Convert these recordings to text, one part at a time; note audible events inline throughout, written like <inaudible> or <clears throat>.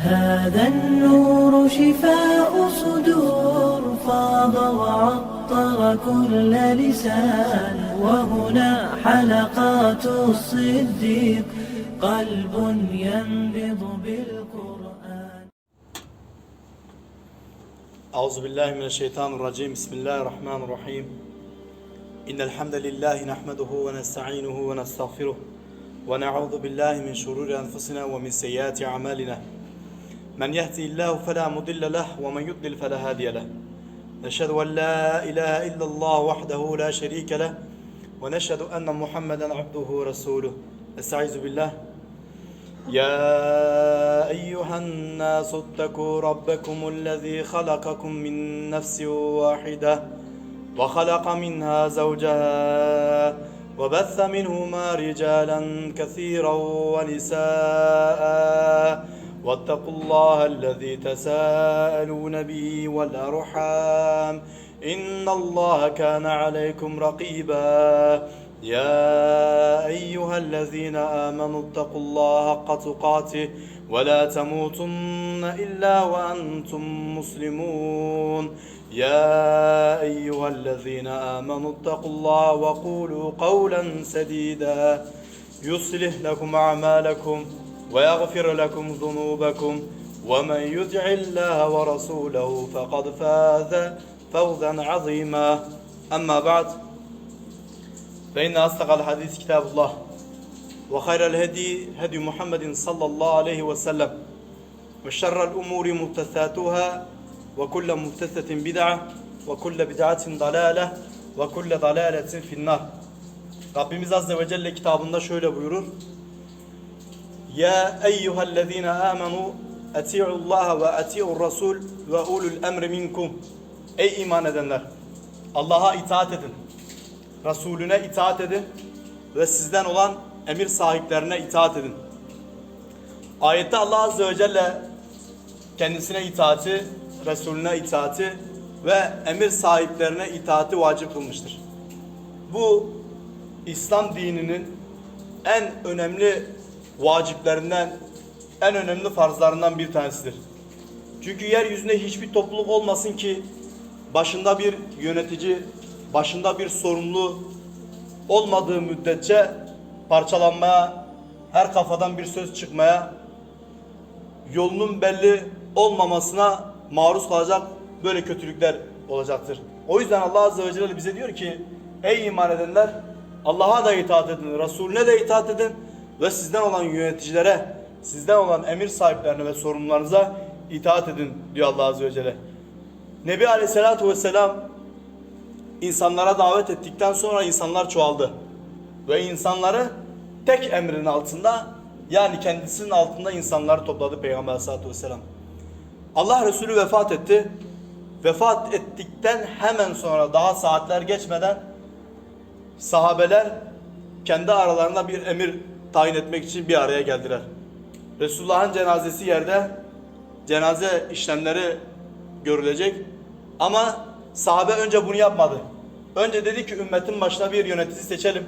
هذا النور شفاء صدور فاض وعطر كل لسان. وهنا حلقات الصديق قلب ينبض بالقرآن. أعوذ بالله من الشيطان الرجيم. بسم الله الرحمن الرحيم. إن الحمد لله نحمده ونستعينه ونستغفره ونعوذ بالله من شرور أنفسنا ومن سيئات أعمالنا. من يهدي الله فلا مضل له ومن يضلل فلا هادي له. نشهد أن لا إله إلا الله وحده لا شريك له ونشهد أن محمدا عبده ورسوله. أستعيذ بالله. يا أيها الناس اتقوا ربكم الذي خلقكم من نفس واحدة وخلق منها زوجها وبث منهما رجالا كثيرا ونساء. واتقوا الله الذي تساءلون به والأرحام. إن الله كان عليكم رقيبا. يا أيها الذين آمنوا اتقوا الله حق تقاته ولا تموتن إلا وأنتم مسلمون. يا أيها الذين آمنوا اتقوا الله وقولوا قولا سديدا. يصلح لكم أعمالكم ويغفر لكم ذنوبكم ومن يطع الله ورسوله فقد فاز فوزا عظيما أما بعد فإن أصدق الحديث كتاب الله وخير الهدي هدي محمد صلى الله عليه وسلم وشر الأمور محدثاتها وكل محدثة بدعة وكل بدعة ضلالة وكل ضلالة في النار Rabbimiz Azze ve Celle kitabında şöyle buyurur. Ya eyyühellezine amenu eti'ullaha ve eti'ur rasul ve ulul emri minkum. Ey iman edenler! Allah'a itaat edin. Resulüne itaat edin ve sizden olan emir sahiplerine itaat edin. Ayette Allah Azze ve Celle kendisine itaati, Resulüne itaati ve emir sahiplerine itaati vacip kılmıştır. Bu İslam dininin en önemli vaciplerinden, en önemli farzlarından bir tanesidir. Çünkü yeryüzünde hiçbir topluluk olmasın ki başında bir yönetici, başında bir sorumlu olmadığı müddetçe parçalanmaya, her kafadan bir söz çıkmaya, yolunun belli olmamasına maruz kalacak böyle kötülükler olacaktır. O yüzden Allah Azze ve Celle bize diyor ki ey iman edenler Allah'a da itaat edin, Resulüne de itaat edin ve sizden olan yöneticilere, sizden olan emir sahiplerine ve sorumlularınıza itaat edin diyor Allah Azze ve Celle. Nebi Aleyhisselatü Vesselam insanlara davet ettikten sonra insanlar çoğaldı. Ve insanları tek emrin altında yani kendisinin altında insanları topladı Peygamber Aleyhisselatü Vesselam. Allah Resulü vefat etti. Vefat ettikten hemen sonra daha saatler geçmeden sahabeler kendi aralarında bir emir tayin etmek için bir araya geldiler. Resulullah'ın cenazesi yerde cenaze işlemleri görülecek. Ama sahabe önce bunu yapmadı. Önce dedi ki ümmetin başına bir yönetici seçelim.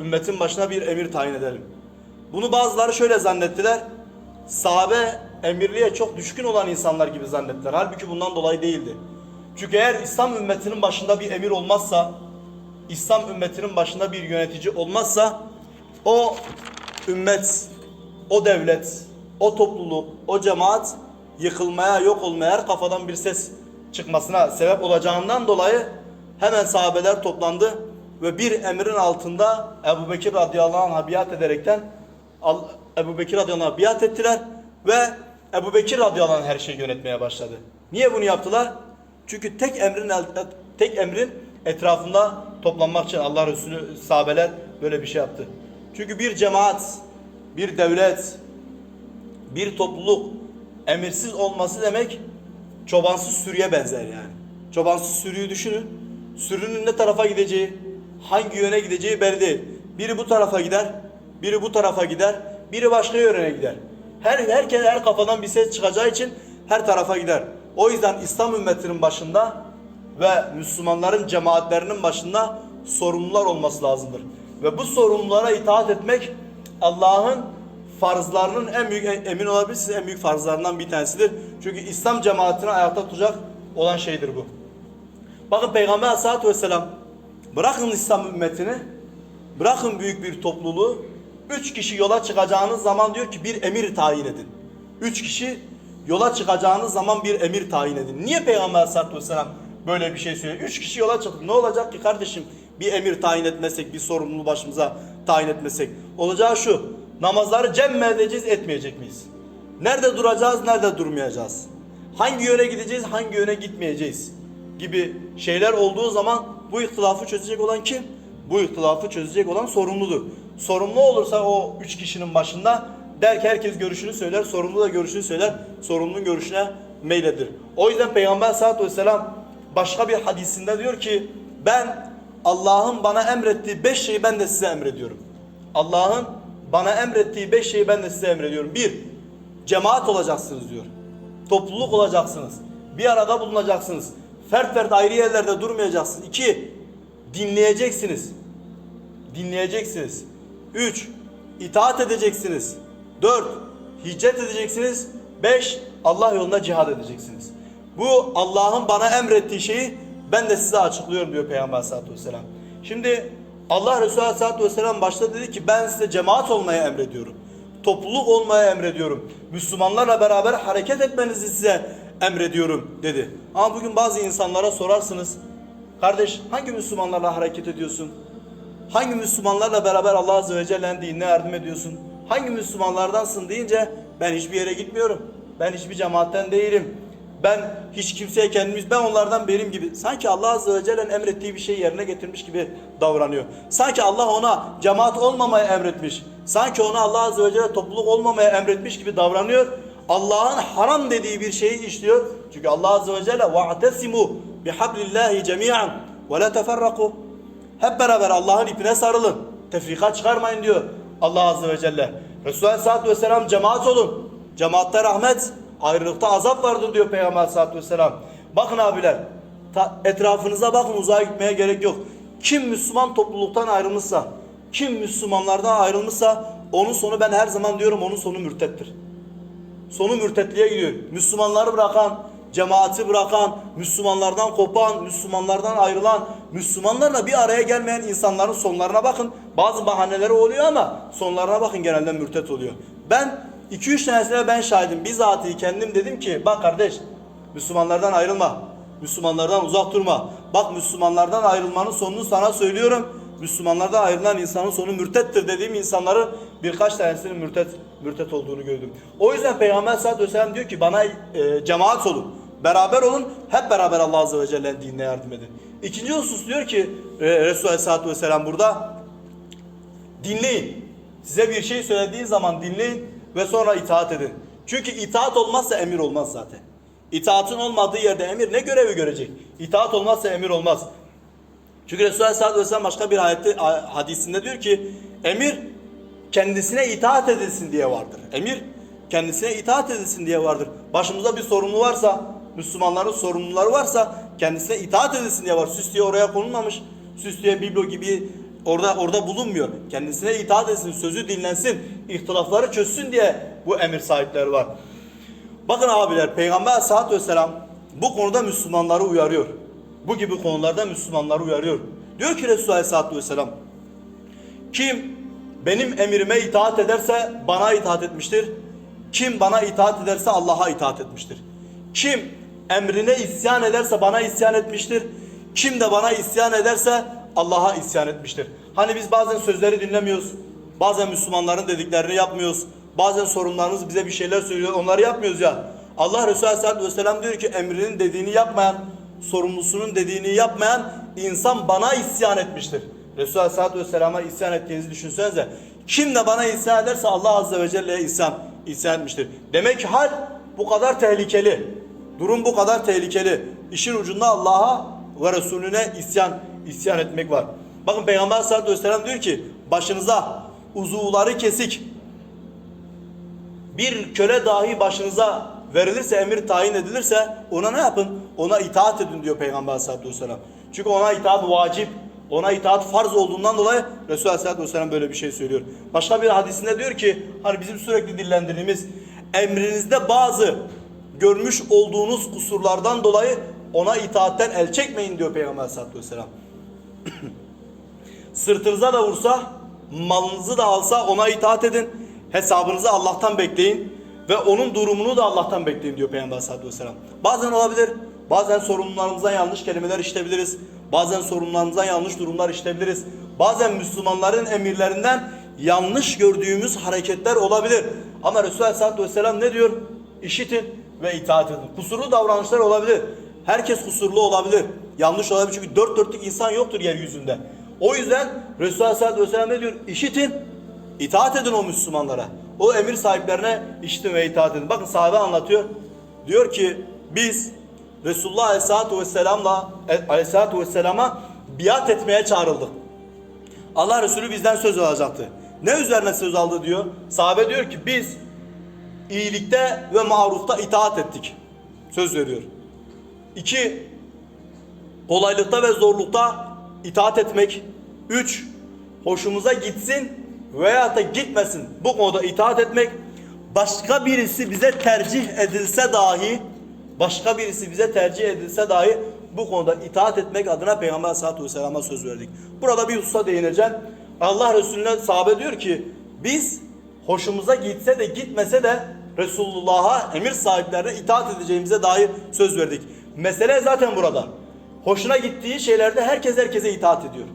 Ümmetin başına bir emir tayin edelim. Bunu bazıları şöyle zannettiler. Sahabe emirliğe çok düşkün olan insanlar gibi zannettiler. Halbuki bundan dolayı değildi. Çünkü eğer İslam ümmetinin başında bir emir olmazsa, İslam ümmetinin başında bir yönetici olmazsa o ümmet, o devlet, o topluluk, o cemaat yıkılmaya, yok olmaya, her kafadan bir ses çıkmasına sebep olacağından dolayı hemen sahabeler toplandı ve bir emrin altında Ebu Bekir radıyallahu anh'a biat ederekten Ebu Bekir radıyallahu anh'a biat ettiler ve Ebu Bekir radıyallahu anh her şeyi yönetmeye başladı. Niye bunu yaptılar? Çünkü tek emrin tek emrin etrafında toplanmak için Allah Resulü sahabeler böyle bir şey yaptı. Çünkü bir cemaat, bir devlet, bir topluluk emirsiz olması demek çobansız sürüye benzer yani. Çobansız sürüyü düşünün. Sürünün ne tarafa gideceği, hangi yöne gideceği belli değil. Biri bu tarafa gider, biri bu tarafa gider, biri başka yöne gider. Her herkes her kafadan bir ses çıkacağı için her tarafa gider. O yüzden İslam ümmetinin başında ve Müslümanların cemaatlerinin başında sorumlular olması lazımdır. Ve bu sorumlulara itaat etmek Allah'ın farzlarının en büyük emin olabilirsiniz en büyük farzlarından bir tanesidir. Çünkü İslam cemaatini ayakta tutacak olan şeydir bu. Bakın Peygamber Aleyhisselatü Vesselam bırakın İslam ümmetini bırakın büyük bir topluluğu üç kişi yola çıkacağınız zaman diyor ki bir emir tayin edin. Üç kişi yola çıkacağınız zaman bir emir tayin edin. Niye Peygamber Aleyhisselatü Vesselam böyle bir şey söylüyor? Üç kişi yola çıktık. Ne olacak ki kardeşim bir emir tayin etmesek, bir sorumluluğu başımıza tayin etmesek? Olacağı şu, namazları cem mi edeceğiz, etmeyecek miyiz? Nerede duracağız, nerede durmayacağız? Hangi yöne gideceğiz, hangi yöne gitmeyeceğiz? Gibi şeyler olduğu zaman bu ihtilafı çözecek olan kim? Bu ihtilafı çözecek olan sorumludur. Sorumlu olursa o üç kişinin başında der ki herkes görüşünü söyler, sorumlu da görüşünü söyler, sorumlunun görüşüne meyledir. O yüzden Peygamber sallallahu aleyhi ve sellem başka bir hadisinde diyor ki ben Allah'ın bana emrettiği beş şeyi ben de size emrediyorum. Allah'ın bana emrettiği beş şeyi ben de size emrediyorum. Bir, cemaat olacaksınız diyor. Topluluk olacaksınız. Bir arada bulunacaksınız. Fert fert ayrı yerlerde durmayacaksınız. İki, dinleyeceksiniz. Dinleyeceksiniz. Üç, itaat edeceksiniz. Dört, hicret edeceksiniz. Beş, Allah yolunda cihad edeceksiniz. Bu Allah'ın bana emrettiği şeyi ben de size açıklıyorum diyor Peygamber Aleyhisselatü Vesselam. Şimdi Allah Resulü Aleyhisselatü Vesselam başta dedi ki ben size cemaat olmaya emrediyorum. Topluluk olmaya emrediyorum. Müslümanlarla beraber hareket etmenizi size emrediyorum dedi. Ama bugün bazı insanlara sorarsınız. Kardeş hangi Müslümanlarla hareket ediyorsun? Hangi Müslümanlarla beraber Allah Azze ve Celle'nin dinine yardım ediyorsun? Hangi Müslümanlardansın deyince ben hiçbir yere gitmiyorum. Ben hiçbir cemaatten değilim. Ben hiç kimseye kendimiz, ben onlardan benim gibi. Sanki Allah Azze ve Celle'nin emrettiği bir şeyi yerine getirmiş gibi davranıyor. Sanki Allah ona cemaat olmamaya emretmiş. Sanki ona Allah Azze ve Celle topluluk olmamaya emretmiş gibi davranıyor. Allah'ın haram dediği bir şeyi işliyor. Çünkü Allah Azze ve Celle وَاَعْتَسِمُوا بِحَبْلِ اللّٰهِ جَمِيعًا وَلَا تَفَرَّقُوا hep beraber Allah'ın ipine sarılın. Tefrika çıkarmayın diyor Allah Azze ve Celle. Resulullah Aleyhisselatü Vesselam cemaat olun. Cemaatte rahmet, ayrılıkta azap vardır diyor Peygamber Aleyhisselatü Vesselam. Bakın abiler, etrafınıza bakın uzağa gitmeye gerek yok. Kim Müslüman topluluktan ayrılmışsa, kim Müslümanlardan ayrılmışsa onun sonu ben her zaman diyorum onun sonu mürtettir. Sonu mürtetliğe gidiyor. Müslümanları bırakan, cemaati bırakan, Müslümanlardan kopan, Müslümanlardan ayrılan, Müslümanlarla bir araya gelmeyen insanların sonlarına bakın. Bazı bahaneleri oluyor ama sonlarına bakın genelde mürtet oluyor. Ben 2-3 tanesine ben şahidim. Bizatihi kendim dedim ki bak kardeş Müslümanlardan ayrılma. Müslümanlardan uzak durma. Bak Müslümanlardan ayrılmanın sonunu sana söylüyorum. Müslümanlardan ayrılan insanın sonu mürtettir dediğim insanların birkaç tanesinin mürtet mürtet olduğunu gördüm. O yüzden Peygamber sallallahu aleyhi ve sellem diyor ki bana e, cemaat olun. Beraber olun. Hep beraber Allah azze ve celle'nin dinine yardım edin. İkinci husus diyor ki e, Resulullah aleyhissalatü vesselam burada dinleyin. Size bir şey söylediği zaman dinleyin ve sonra itaat edin. Çünkü itaat olmazsa emir olmaz zaten. İtaatın olmadığı yerde emir ne görevi görecek? İtaat olmazsa emir olmaz. Çünkü Resulullah Aleyhisselatü Vesselam başka bir ayette, hadisinde diyor ki emir kendisine itaat edilsin diye vardır. Emir kendisine itaat edilsin diye vardır. Başımızda bir sorumlu varsa, Müslümanların sorumluları varsa kendisine itaat edilsin diye var. Süs diye oraya konulmamış. Süs diye biblo gibi orada orada bulunmuyor. Kendisine itaat etsin, sözü dinlensin, ihtilafları çözsün diye bu emir sahipleri var. Bakın abiler Peygamber Aleyhisselatü Vesselam bu konuda Müslümanları uyarıyor. Bu gibi konularda Müslümanları uyarıyor. Diyor ki Resulullah Aleyhisselatü Vesselam kim benim emrime itaat ederse bana itaat etmiştir. Kim bana itaat ederse Allah'a itaat etmiştir. Kim emrine isyan ederse bana isyan etmiştir. Kim de bana isyan ederse Allah'a isyan etmiştir. Hani biz bazen sözleri dinlemiyoruz. Bazen Müslümanların dediklerini yapmıyoruz. Bazen sorunlarımız bize bir şeyler söylüyor. Onları yapmıyoruz ya. Allah Resulü Aleyhisselatü Vesselam diyor ki emrinin dediğini yapmayan, sorumlusunun dediğini yapmayan insan bana isyan etmiştir. Resulü Aleyhisselatü Vesselam'a isyan ettiğinizi düşünsenize. Kim de bana isyan ederse Allah Azze ve Celle'ye isyan, isyan etmiştir. Demek ki hal bu kadar tehlikeli. Durum bu kadar tehlikeli. İşin ucunda Allah'a ve Resulüne isyan, isyan etmek var. Bakın Peygamber Aleyhisselatü Vesselam diyor ki başınıza uzuvları kesik bir köle dahi başınıza verilirse, emir tayin edilirse ona ne yapın? Ona itaat edin diyor Peygamber Aleyhisselatü Vesselam. Çünkü ona itaat vacip, Ona itaat farz olduğundan dolayı Resulullah Aleyhisselatü Vesselam böyle bir şey söylüyor. Başka bir hadisinde diyor ki hani bizim sürekli dillendirdiğimiz emrinizde bazı görmüş olduğunuz kusurlardan dolayı ona itaatten el çekmeyin diyor Peygamber Aleyhisselatü <clears throat> Vesselam. Sırtınıza da vursa, malınızı da alsa ona itaat edin. Hesabınızı Allah'tan bekleyin ve onun durumunu da Allah'tan bekleyin diyor Peygamber Aleyhisselatü Vesselam. Bazen olabilir, bazen sorumlularımızdan yanlış kelimeler işitebiliriz. Bazen sorumlularımızdan yanlış durumlar işitebiliriz. Bazen Müslümanların emirlerinden yanlış gördüğümüz hareketler olabilir. Ama Resulullah Aleyhisselatü Vesselam ne diyor? İşitin ve itaat edin. Kusurlu davranışlar olabilir. Herkes kusurlu olabilir. Yanlış olabilir çünkü dört dörtlük insan yoktur yeryüzünde. O yüzden Resulullah Aleyhisselatü Vesselam diyor? İşitin, itaat edin o Müslümanlara. O emir sahiplerine işitin ve itaat edin. Bakın sahabe anlatıyor. Diyor ki biz Resulullah Aleyhisselatü Vesselam'la Aleyhisselatü Vesselam'a biat etmeye çağrıldık. Allah Resulü bizden söz alacaktı. Ne üzerine söz aldı diyor. Sahabe diyor ki biz iyilikte ve marufta itaat ettik. Söz veriyor. İki, kolaylıkta ve zorlukta itaat etmek. Üç, hoşumuza gitsin veya da gitmesin bu konuda itaat etmek. Başka birisi bize tercih edilse dahi, başka birisi bize tercih edilse dahi bu konuda itaat etmek adına Peygamber Aleyhisselatü Vesselam'a söz verdik. Burada bir hususa değineceğim. Allah Resulüne sahabe diyor ki biz hoşumuza gitse de gitmese de Resulullah'a emir sahiplerine itaat edeceğimize dair söz verdik. Mesele zaten burada. Hoşuna gittiği şeylerde herkes herkese itaat ediyor.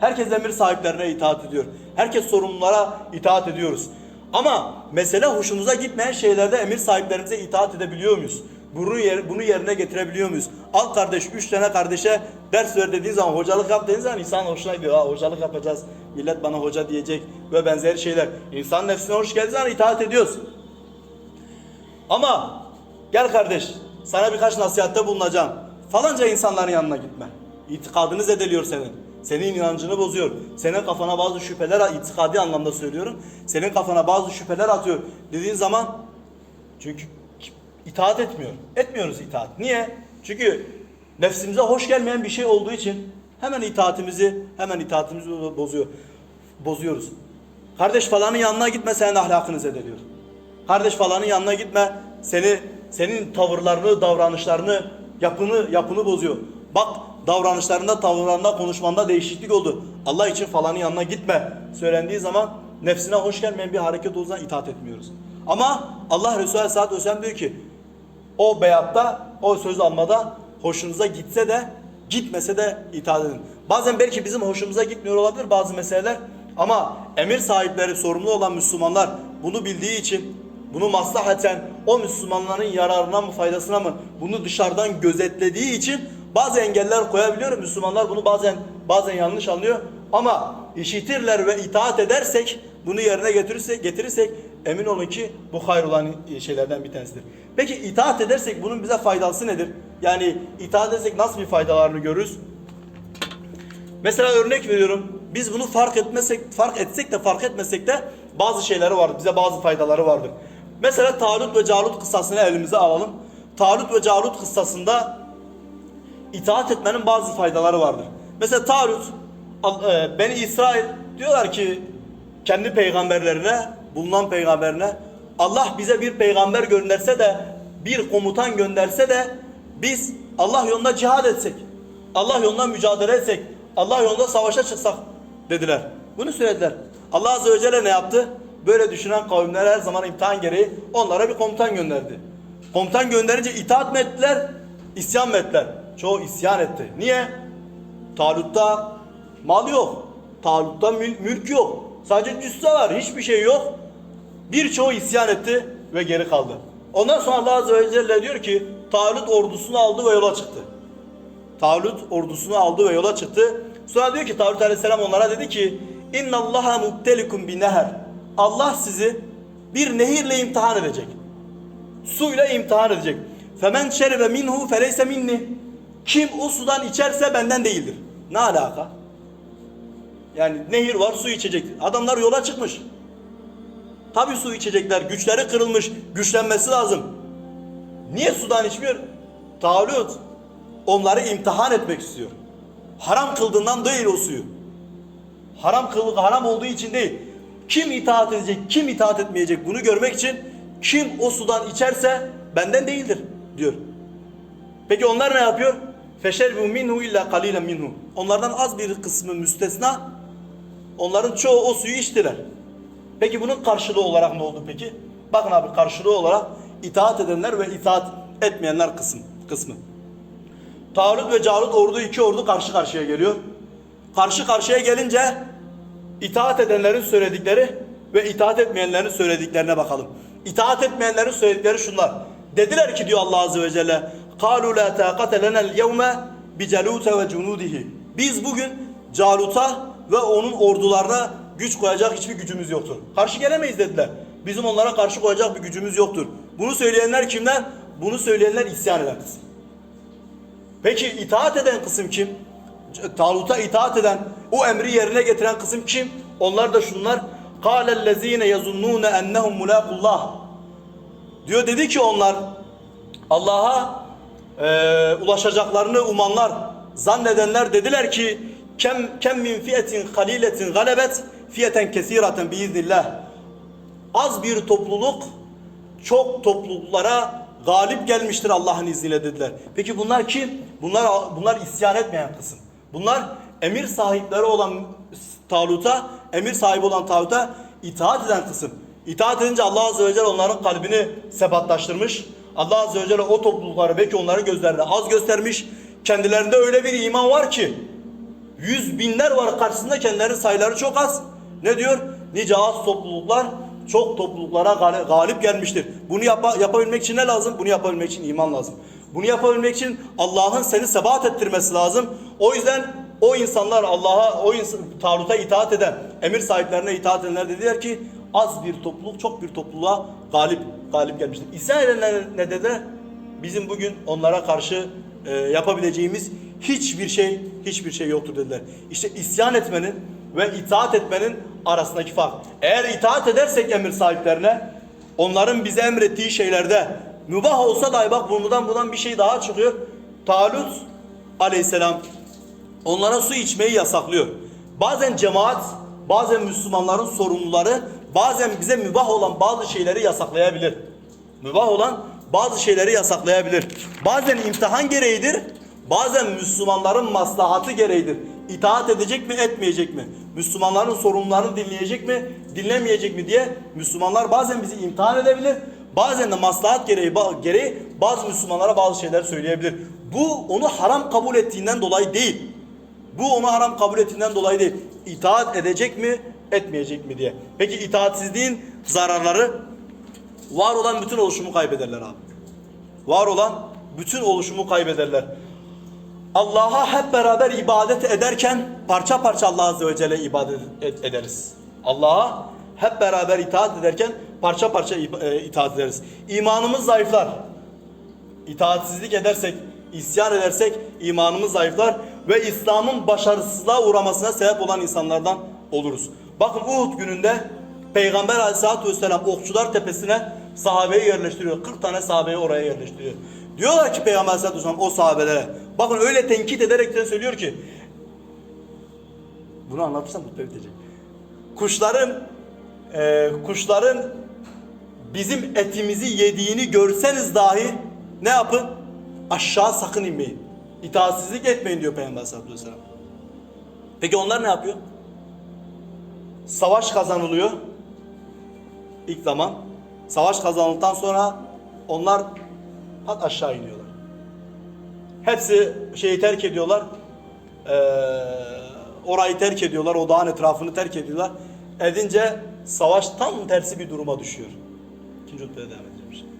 Herkes emir sahiplerine itaat ediyor. Herkes sorumlulara itaat ediyoruz. Ama mesele hoşumuza gitmeyen şeylerde emir sahiplerimize itaat edebiliyor muyuz? Bunu, yer, bunu yerine getirebiliyor muyuz? Al kardeş, üç tane kardeşe ders ver dediğin zaman, hocalık yap dediğin zaman insan hoşuna gidiyor. Ha, hocalık yapacağız, millet bana hoca diyecek ve benzeri şeyler. İnsan nefsine hoş geldiği zaman itaat ediyoruz. Ama gel kardeş sana birkaç nasihatte bulunacağım. Falanca insanların yanına gitme. İtikadını zedeliyor senin. Senin inancını bozuyor. Senin kafana bazı şüpheler, itikadi anlamda söylüyorum. Senin kafana bazı şüpheler atıyor. Dediğin zaman çünkü itaat etmiyor. Etmiyoruz itaat. Niye? Çünkü nefsimize hoş gelmeyen bir şey olduğu için hemen itaatimizi hemen itaatimizi bozuyor. Bozuyoruz. Kardeş falanın yanına gitme senin ahlakını zedeliyor. Kardeş falanın yanına gitme. Seni senin tavırlarını, davranışlarını, yapını yapını bozuyor. Bak davranışlarında, tavırlarında, konuşmanda değişiklik oldu. Allah için falanın yanına gitme. Söylendiği zaman nefsine hoş gelmeyen bir hareket olduğu zaman itaat etmiyoruz. Ama Allah Resulü Aleyhisselatü Vesselam diyor ki o beyatta, o söz almada hoşunuza gitse de gitmese de itaat edin. Bazen belki bizim hoşumuza gitmiyor olabilir bazı meseleler ama emir sahipleri sorumlu olan Müslümanlar bunu bildiği için bunu maslahaten o Müslümanların yararına mı faydasına mı bunu dışarıdan gözetlediği için bazı engeller koyabiliyor. Müslümanlar bunu bazen bazen yanlış anlıyor ama işitirler ve itaat edersek bunu yerine getirirsek, getirirsek emin olun ki bu hayır olan şeylerden bir tanesidir. Peki itaat edersek bunun bize faydası nedir? Yani itaat edersek nasıl bir faydalarını görürüz? Mesela örnek veriyorum. Biz bunu fark etmesek, fark etsek de fark etmesek de bazı şeyleri vardır. Bize bazı faydaları vardır. Mesela Talut ve Calut kıssasını elimize alalım. Talut ve Calut kıssasında itaat etmenin bazı faydaları vardır. Mesela Talut, e, Beni İsrail diyorlar ki kendi peygamberlerine, bulunan peygamberine Allah bize bir peygamber gönderse de bir komutan gönderse de biz Allah yolunda cihad etsek, Allah yolunda mücadele etsek, Allah yolunda savaşa çıksak dediler. Bunu söylediler. Allah Azze ve Celle ne yaptı? Böyle düşünen kavimler her zaman imtihan gereği onlara bir komutan gönderdi. Komutan gönderince itaat mı ettiler, isyan mı ettiler? Çoğu isyan etti. Niye? Talut'ta mal yok. Talut'ta mül- mülk yok. Sadece cüsse var. Hiçbir şey yok. Birçoğu isyan etti ve geri kaldı. Ondan sonra Allah Azze ve Celle diyor ki Talut ordusunu aldı ve yola çıktı. Talut ordusunu aldı ve yola çıktı. Sonra diyor ki Talut Aleyhisselam onlara dedi ki İnna Allaha mubtelikum bi neher. Allah sizi bir nehirle imtihan edecek. Suyla imtihan edecek. Femen şeribe minhu feleyse minni. Kim o sudan içerse benden değildir. Ne alaka? Yani nehir var su içecek. Adamlar yola çıkmış. Tabi su içecekler. Güçleri kırılmış. Güçlenmesi lazım. Niye sudan içmiyor? Talut onları imtihan etmek istiyor. Haram kıldığından değil o suyu. Haram kıl, haram olduğu için değil. Kim itaat edecek, kim itaat etmeyecek bunu görmek için kim o sudan içerse benden değildir diyor. Peki onlar ne yapıyor? Feşerbu minhu illa kalilen minhu. Onlardan az bir kısmı müstesna. Onların çoğu o suyu içtiler. Peki bunun karşılığı olarak ne oldu peki? Bakın abi karşılığı olarak itaat edenler ve itaat etmeyenler kısım, kısmı. Talut ve Calut ordu iki ordu karşı karşıya geliyor. Karşı karşıya gelince itaat edenlerin söyledikleri ve itaat etmeyenlerin söylediklerine bakalım. İtaat etmeyenlerin söyledikleri şunlar. Dediler ki diyor Allah Azze ve Celle قَالُوا لَا تَاقَةَ لَنَا الْيَوْمَ بِجَلُوتَ وَجُنُودِهِ Biz bugün Calut'a ve onun ordularına güç koyacak hiçbir gücümüz yoktur. Karşı gelemeyiz dediler. Bizim onlara karşı koyacak bir gücümüz yoktur. Bunu söyleyenler kimler? Bunu söyleyenler isyan eden kısım. Peki itaat eden kısım kim? Talut'a itaat eden, o emri yerine getiren kısım kim? Onlar da şunlar. قَالَ الَّذ۪ينَ يَظُنُّونَ اَنَّهُمْ مُلَاقُ اللّٰهِ Diyor dedi ki onlar Allah'a e, ulaşacaklarını umanlar, zannedenler dediler ki kem kem min fiyetin kaliletin galebet fiyeten kesiraten biiznillah. Az bir topluluk çok topluluklara galip gelmiştir Allah'ın izniyle dediler. Peki bunlar kim? Bunlar bunlar isyan etmeyen kısım. Bunlar emir sahipleri olan Talut'a, emir sahibi olan Talut'a itaat eden kısım. İtaat edince Allah Azze ve Celle onların kalbini sebatlaştırmış. Allah Azze ve Celle o toplulukları belki onların gözlerinde az göstermiş. Kendilerinde öyle bir iman var ki yüz binler var karşısında kendilerinin sayıları çok az. Ne diyor? Nice az topluluklar çok topluluklara gal- galip gelmiştir. Bunu yapa- yapabilmek için ne lazım? Bunu yapabilmek için iman lazım. Bunu yapabilmek için Allah'ın seni sebat ettirmesi lazım. O yüzden o insanlar Allah'a, o insan, Talut'a itaat eden, emir sahiplerine itaat edenler dediler ki az bir topluluk çok bir topluluğa galip galip gelmiştir. İsyan edenler ne dediler? Bizim bugün onlara karşı e, yapabileceğimiz hiçbir şey hiçbir şey yoktur dediler. İşte isyan etmenin ve itaat etmenin arasındaki fark. Eğer itaat edersek emir sahiplerine onların bize emrettiği şeylerde mübah olsa dahi bak bundan bundan bir şey daha çıkıyor. Talut aleyhisselam onlara su içmeyi yasaklıyor. Bazen cemaat, bazen Müslümanların sorumluları bazen bize mübah olan bazı şeyleri yasaklayabilir. Mübah olan bazı şeyleri yasaklayabilir. Bazen imtihan gereğidir. Bazen Müslümanların maslahatı gereğidir. İtaat edecek mi etmeyecek mi? Müslümanların sorunlarını dinleyecek mi dinlemeyecek mi diye Müslümanlar bazen bizi imtihan edebilir. Bazen de maslahat gereği, gereği bazı Müslümanlara bazı şeyler söyleyebilir. Bu onu haram kabul ettiğinden dolayı değil. Bu onu haram kabul ettiğinden dolayı değil. İtaat edecek mi etmeyecek mi diye. Peki itaatsizliğin zararları var olan bütün oluşumu kaybederler abi. Var olan bütün oluşumu kaybederler. Allah'a hep beraber ibadet ederken parça parça Allah Azze ve Celle ibadet ed- ederiz. Allah'a hep beraber itaat ederken parça parça e, itaat ederiz. İmanımız zayıflar. İtaatsizlik edersek, isyan edersek imanımız zayıflar ve İslam'ın başarısızlığa uğramasına sebep olan insanlardan oluruz. Bakın Uhud gününde Peygamber Aleyhisselatü Vesselam Okçular Tepesi'ne sahabeyi yerleştiriyor. 40 tane sahabeyi oraya yerleştiriyor. Diyorlar ki Peygamber Aleyhisselatü Vesselam o sahabelere bakın öyle tenkit ederekten söylüyor ki bunu anlatırsam mutlu edecek. Kuşların e, kuşların bizim etimizi yediğini görseniz dahi ne yapın? Aşağı sakın inmeyin. İtaatsizlik etmeyin diyor Peygamber Aleyhisselatü Vesselam. Peki onlar ne yapıyor? Savaş kazanılıyor. İlk zaman. Savaş kazanıldıktan sonra onlar pat aşağı iniyorlar. Hepsi şeyi terk ediyorlar. Ee, orayı terk ediyorlar. O dağın etrafını terk ediyorlar. Edince savaş tam tersi bir duruma düşüyor. İkinci hutbede devam edeceğim. şimdi.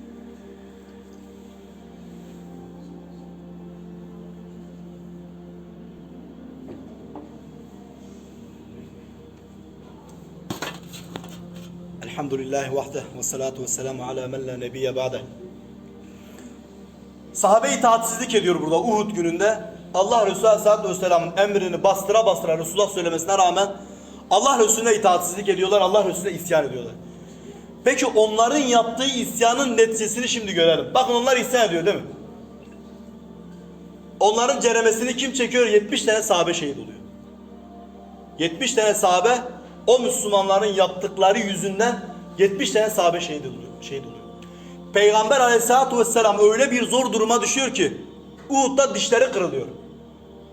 Elhamdülillahi vahde ve salatu ve selamu ala men la nebiyye ba'de. Sahabe itaatsizlik ediyor burada Uhud gününde. Allah Resulü Aleyhisselatü Vesselam'ın emrini bastıra bastıra Resulullah söylemesine rağmen Allah Resulüne itaatsizlik ediyorlar, Allah Resulüne isyan ediyorlar. Peki onların yaptığı isyanın neticesini şimdi görelim. Bakın onlar isyan ediyor değil mi? Onların ceremesini kim çekiyor? 70 tane sahabe şehit oluyor. 70 tane sahabe o Müslümanların yaptıkları yüzünden 70 tane sahabe şehit oluyor. Şehit oluyor. Peygamber aleyhissalatu vesselam öyle bir zor duruma düşüyor ki Uhud'da dişleri kırılıyor.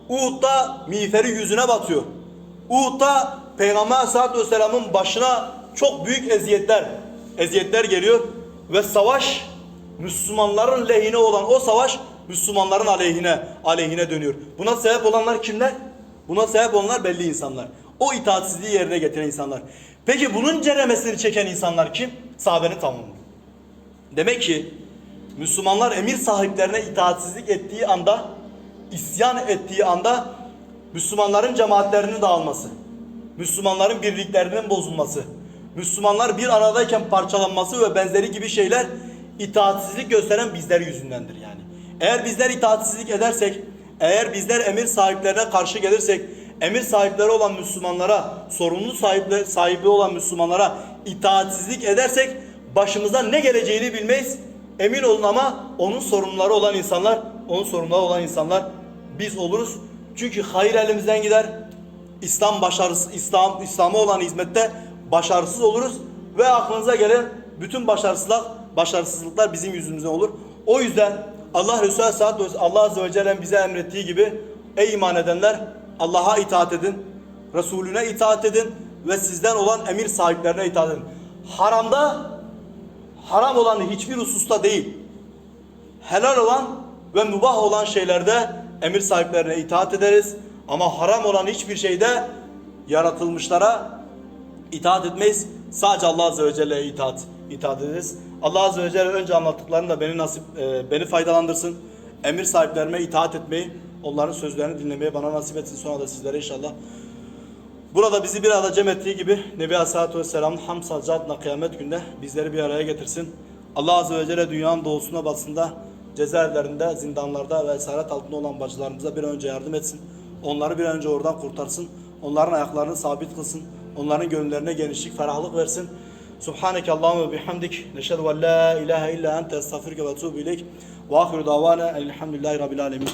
Uhud'da miğferi yüzüne batıyor. Uhud'da Peygamber aleyhissalatu vesselamın başına çok büyük eziyetler, eziyetler geliyor ve savaş Müslümanların lehine olan o savaş Müslümanların aleyhine aleyhine dönüyor. Buna sebep olanlar kimler? Buna sebep olanlar belli insanlar. O itaatsizliği yerine getiren insanlar. Peki bunun ceremesini çeken insanlar kim? Sahabenin tamamı. Demek ki Müslümanlar emir sahiplerine itaatsizlik ettiği anda, isyan ettiği anda Müslümanların cemaatlerinin dağılması, Müslümanların birliklerinin bozulması, Müslümanlar bir aradayken parçalanması ve benzeri gibi şeyler itaatsizlik gösteren bizler yüzündendir yani. Eğer bizler itaatsizlik edersek, eğer bizler emir sahiplerine karşı gelirsek, emir sahipleri olan Müslümanlara, sorumlu sahibi, sahibi olan Müslümanlara itaatsizlik edersek başımıza ne geleceğini bilmeyiz. Emin olun ama onun sorumluları olan insanlar, onun sorumluları olan insanlar biz oluruz. Çünkü hayır elimizden gider. İslam başarısı, İslam İslam'a olan hizmette başarısız oluruz ve aklınıza gelen bütün başarısızlıklar, başarısızlıklar bizim yüzümüzden olur. O yüzden Allah Resulü Aleyhisselatü Vesselam Allah Azze ve Celle'nin bize emrettiği gibi ey iman edenler Allah'a itaat edin, Resulüne itaat edin ve sizden olan emir sahiplerine itaat edin. Haramda haram olan hiçbir hususta değil, helal olan ve mübah olan şeylerde emir sahiplerine itaat ederiz. Ama haram olan hiçbir şeyde yaratılmışlara itaat etmeyiz. Sadece Allah Azze ve Celle'ye itaat, itaat ederiz. Allah Azze ve Celle önce anlattıklarını da beni nasip, e, beni faydalandırsın. Emir sahiplerime itaat etmeyi, onların sözlerini dinlemeyi bana nasip etsin. Sonra da sizlere inşallah. Burada bizi bir arada cem ettiği gibi Nebi Aleyhisselatü Vesselam'ın ham saccadına kıyamet günde bizleri bir araya getirsin. Allah Azze ve Celle dünyanın doğusuna batısında cezaevlerinde, zindanlarda ve esaret altında olan bacılarımıza bir önce yardım etsin. Onları bir an önce oradan kurtarsın. Onların ayaklarını sabit kılsın. Onların gönüllerine genişlik, ferahlık versin. Subhaneke Allahümme bihamdik. Neşhedü en la ilahe illa ente estağfirüke ve etûbü ileyk. Ve ahiru davana elhamdülillahi rabbil alemin.